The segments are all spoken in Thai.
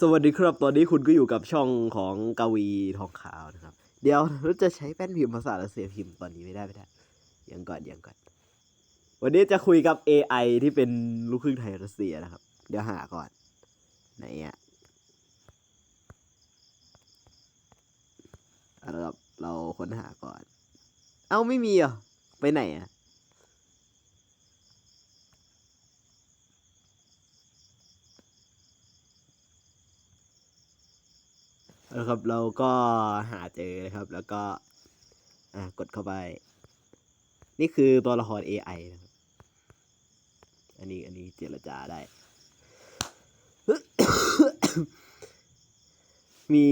สวัสดีครับ ตอนนี้คุณก็อยู่กับช่องของกวีทองขาวนะครับ เดี๋ยวเราจะใช้แป้นพิมพ์ภาษารัสเซียพิมพ์ตอนนี้ไม่ได้ไม่ได้ยังก่อนยังก่อน วันนี้จะคุยกับ AI ที่เป็นลูกครึ่งไทยรัสเซียนะครับ เดี๋ยวหาก่อนไหนอะเอาเราค้นหาก่อน เอ้าไม่มีอะไปไหนอะ นะครับ เราก็หาเจอนะครับ แล้วก็อ่ากดเข้าไป นี่คือตัวละคร AI นะครับ อันนี้อันนี้เจรจาได้ มี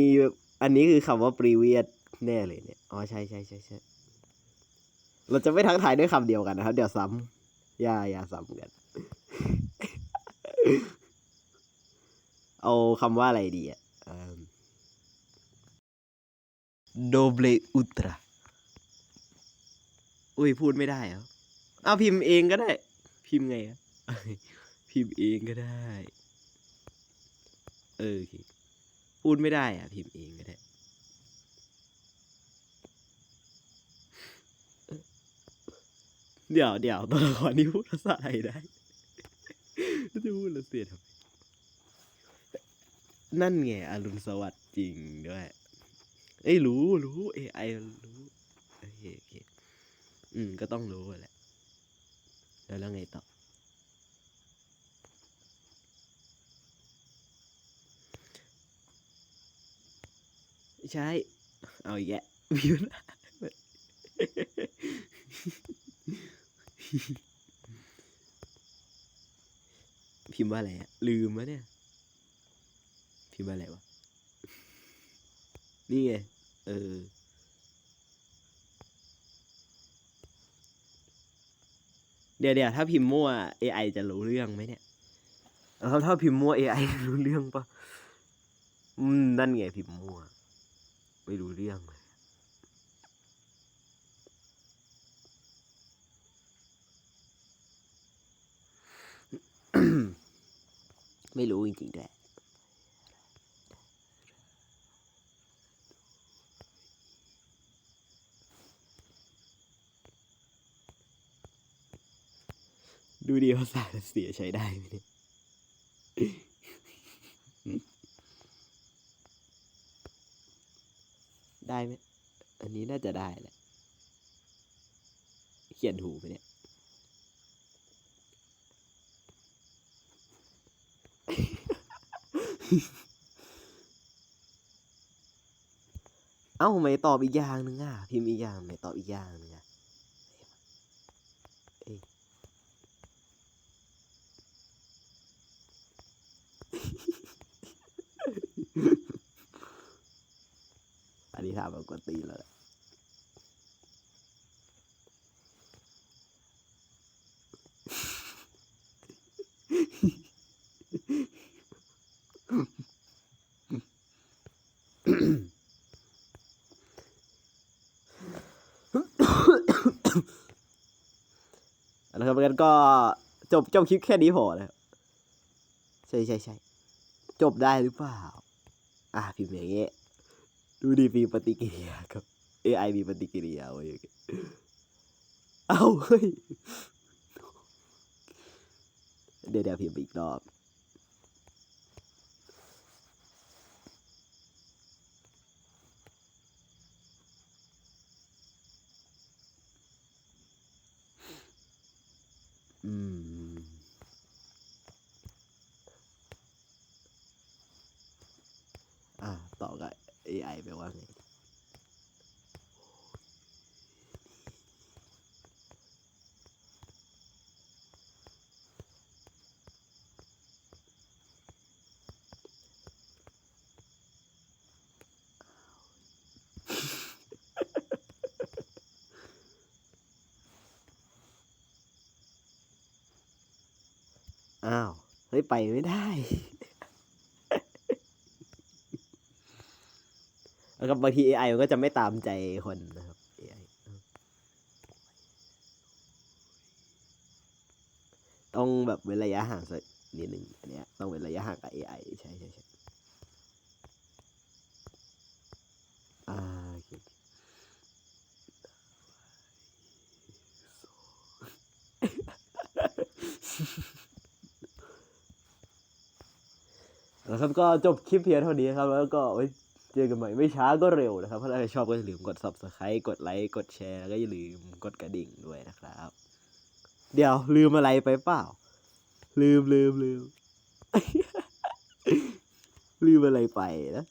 อันนี้คือคำว่า previous แน่เลยเนี่ย อ๋อ ใช่ใช่ใช่ใช่เราจะไม่ทักทายด้วยคำเดียวกันนะครับ เดี๋ยวซ้ำอย่าอย่าซ้ำกัน เอาคำว่าอะไรดีอะอืม โดเบลอุตราอุ้ยพูดไม่ได้เหรอเอาพิมพ์เองก็ได้ พิมพ์ไงอะพิมพ์เองก็ได้ เออโอเคพูดไม่ได้อะ พิมพ์เองก็ได้ เดี๋ยวเดี๋ยวตัวละครนี้พูดภาษาไทยได้จะพูดรัสเซียทำไมนั่นไงอรุณสวัสดิ์จริงด้วย เอ้ยรู้รู้ AI รู้โอเคโอเคอืมก็ต้องรู้แหละแล้วแล้วไงต่อใช่ เอาอีกแยะวิวนะพิมพ์ว่าอะไรอะลืมวะเนี่ย พิมพ์ว่าอะไรวะ นี่ไง เออ เดี๋ยวเดี๋ยวถ้าพิมพ์มั่ว AI จะรู้เรื่องไหมเนี่ยแล้วถ้าพิมพ์มั่ว AI รู้เรื่องปะอืม นั่นไงพิมพ์มั่ว ไม่รู้เรื่องเลยไม่รู้จริงๆด้วย ดูดีภาษารัสเสียใช้ได้ไหมเนี่ยได้ไหมอันนี้น่าจะได้แหละ เขียนถูไหมเนี่ย เอ้าทำไม่ตอบอีกอย่างหนึ่งอะ พิมพ์อีกอย่างไม่ตอบอีกอย่างหนึงอะเอ้ย อันนี้ถามแบบกตีนแล้วและเอาละครับงั้นก็จบจบคลิปแค่นี้พอแล้วใช่ใช่ใช่จบได้หรือเปล่า อะพิมพ์อย่างเงี้ย ดูดีมีปฏิกิริยาครับ AI มีปฏิกิริยาไว้อย่างเงี้ยเอาเฮ้ย เดี๋ยวเดี๋ยวพิมพ์อีกรอบ อืม อ่า ต่อกับ AI ไปว่าไง อ้าว เฮ้ยไปไม่ได้แล้วก็บางที AI มันก็จะไม่ตามใจคนนะครับ AI เออต้องแบบเว้นระยะห่างสักนิดหนึ่งอันเนี้ยต้องเว้นระยะห่างกับ AI ใช่ใช่ใช่ แล้วครับก็จบคลิปเพียงเท่านี้ครับ แล้วก็ไว้เจอกันใหม่ไม่ช้าก็เร็วนะครับ ถ้าใครชอบก็อย่าลืมกด subscribe กดไลค์กดแชร์แล้วก็อย่าลืมกดกระดิ่งด้วยนะครับ เดี๋ยวลืมอะไรไปเปล่า ลืมลืมลืมลืมอะไรไปนะ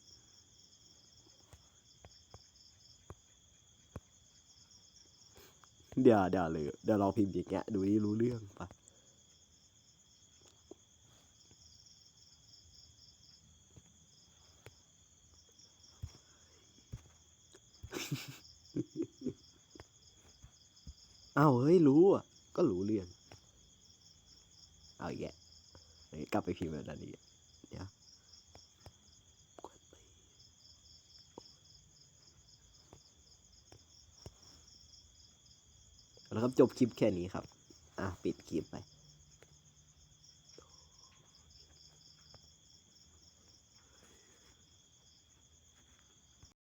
เดี๋ยวเดี๋ยวเลยเดี๋ยวลองพิมพ์อย่างเงี้ยดูนี่รู้เรื่องปะ เอ้าเฮ้ยรู้อะ ก็รู้เรื่อง เอาอีกแกเฮ้ยกลับไปพิมพ์แบบนั้นอีกเดี๋ยวแล้วครับจบคลิปแค่นี้ครับ อะ ปิดคลิปไป